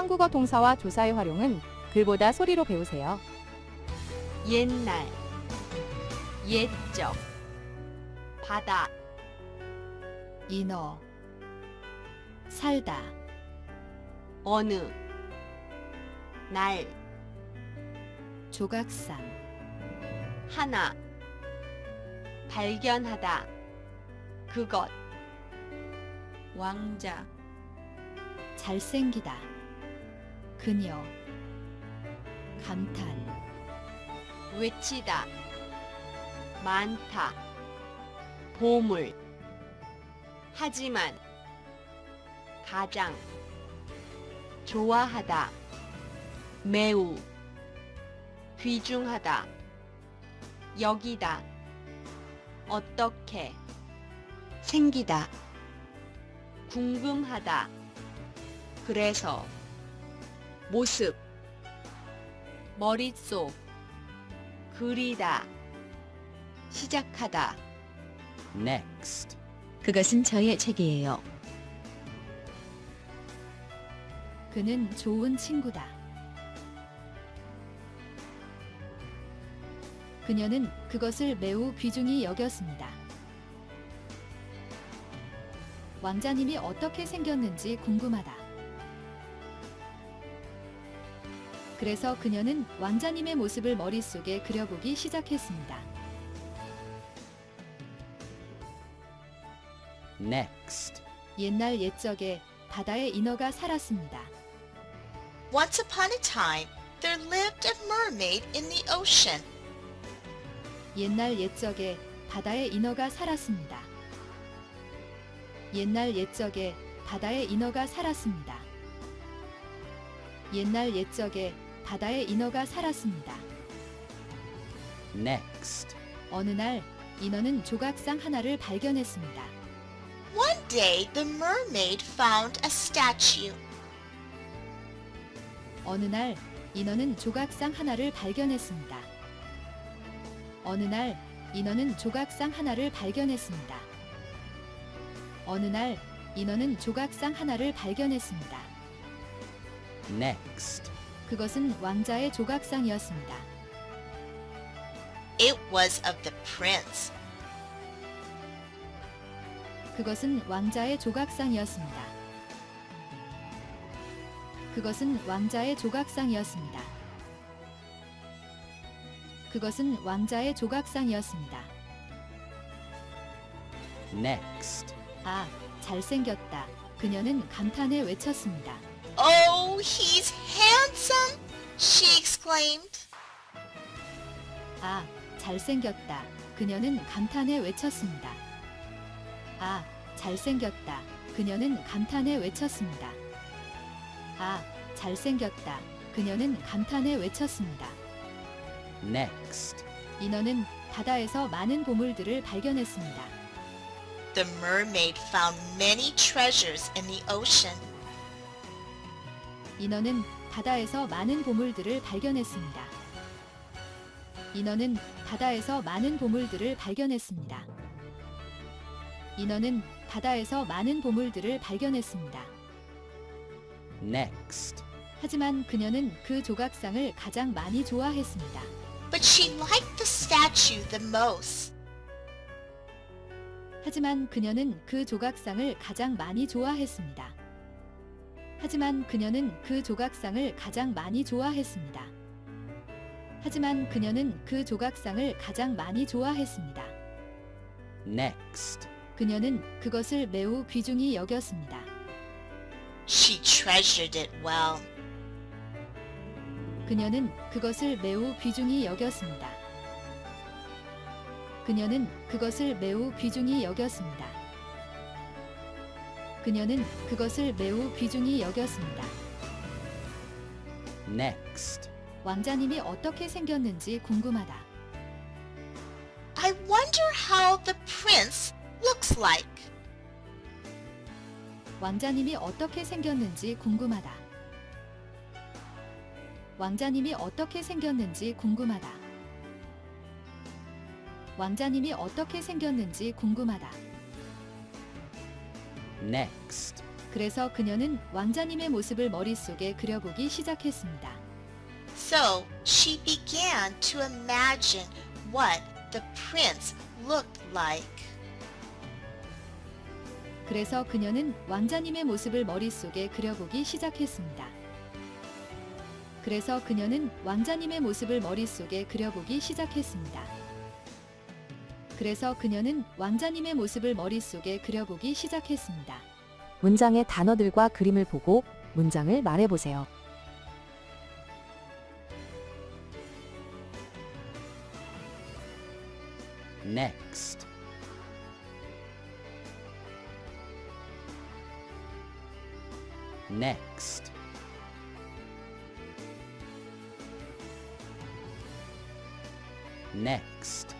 한국어 동사와 조사의 활용은 글보다 소리로 배우세요. 옛날 옛적 바다 인어 살다 어느 날 조각상 하나 발견하다 그것 왕자 잘생기다 그녀 감탄 외치다 많다 보물 하지만 가장 좋아하다 매우 귀중하다 여기다 어떻게 생기다 궁금하다. 그래서 모습 머릿속 그리다 시작하다 Next. 그것은 저의 책이에요. 그는 좋은 친구다. 그녀는 그것을 매우 귀중히 여겼습니다. 왕자님이 어떻게 생겼는지 궁금하다. 그래서 그녀는 왕자님의 모습을 머릿속에 그려보기 시작했습니다. Next. 옛날 옛적에 바다에 인어가 살았습니다. Once upon a time, there lived a mermaid in the ocean. 옛날 옛적에 바다에 인어가 살았습니다. 옛날 옛적에 바다에 인어가 살았습니다. 옛날 옛적에 바다에 인어가 살았습니다. Next. 어느 날 인어는 조각상 하나를 발견했습니다. One day, the mermaid found a statue. 어느 날 인어는 조각상 하나를 발견했습니다. 어느 날 인어는 조각상 하나를 발견했습니다. 어느 날 인어는 조각상 하나를 발견했습니다. Next. 그것은 왕자의 조각상이었습니다. It was of the prince. 그것은 왕자의 조각상이었습니다. 그것은 왕자의 조각상이었습니다. 그것은 왕자의 조각상이었습니다. Next. 아, 잘생겼다. 그녀는 감탄에 외쳤습니다. Oh, he's handsome! She exclaimed. 아, 잘생겼다. 그녀는 감탄에 외쳤습니다. 아, 잘생겼다. 그녀는 감탄에 외쳤습니다. 아, 잘생겼다. 그녀는 감탄에 외쳤습니다. Next. 인어는 바다에서 많은 보물들을 발견했습니다. The mermaid found many treasures in the ocean. 인어는 바다에서 많은 보물들을 발견했습니다. 인어는 바다에서 많은 보물들을 발견했습니다. 인어는 바다에서 많은 보물들을 발견했습니다. Next. 하지만 그녀는 그 조각상을 가장 많이 좋아했습니다. But she liked the statue the most. 하지만 그녀는 그 조각상을 가장 많이 좋아했습니다. 하지만 그녀는 그 조각상을 가장 많이 좋아했습니다. 하지만 그녀는 그 조각상을 가장 많이 좋아했습니다. Next. 그녀는 그것을 매우 귀중히 여겼습니다. She treasured it well. 그녀는 그것을 매우 귀중히 여겼습니다. 그녀는 그것을 매우 귀중히 여겼습니다. 그녀는 그것을 매우 귀중히 여겼습니다. Next. 왕자님이 어떻게 생겼는지 궁금하다. I wonder how the prince looks like. 왕자님이 어떻게 생겼는지 궁금하다. 왕자님이 어떻게 생겼는지 궁금하다. 왕자님이 어떻게 생겼는지 궁금하다. Next. 그래서 그녀는 왕자님의 모습을 머릿속에 그려보기 시작했습니다. So she began to imagine what the prince looked like. 그래서 그녀는 왕자님의 모습을 머릿속에 그려보기 시작했습니다. 그래서 그녀는 왕자님의 모습을 머릿속에 그려보기 시작했습니다. 그래서 그녀는 왕자님의 모습을 머릿속에 그려보기 시작했습니다. 문장의 단어들과 그림을 보고 문장을 말해보세요. Next. Next. Next.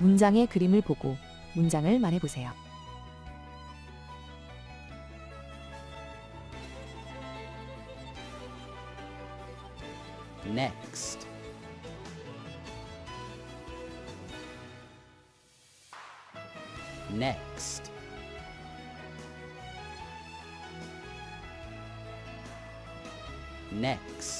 문장의 그림을 보고 문장을 말해보세요. Next. Next. Next.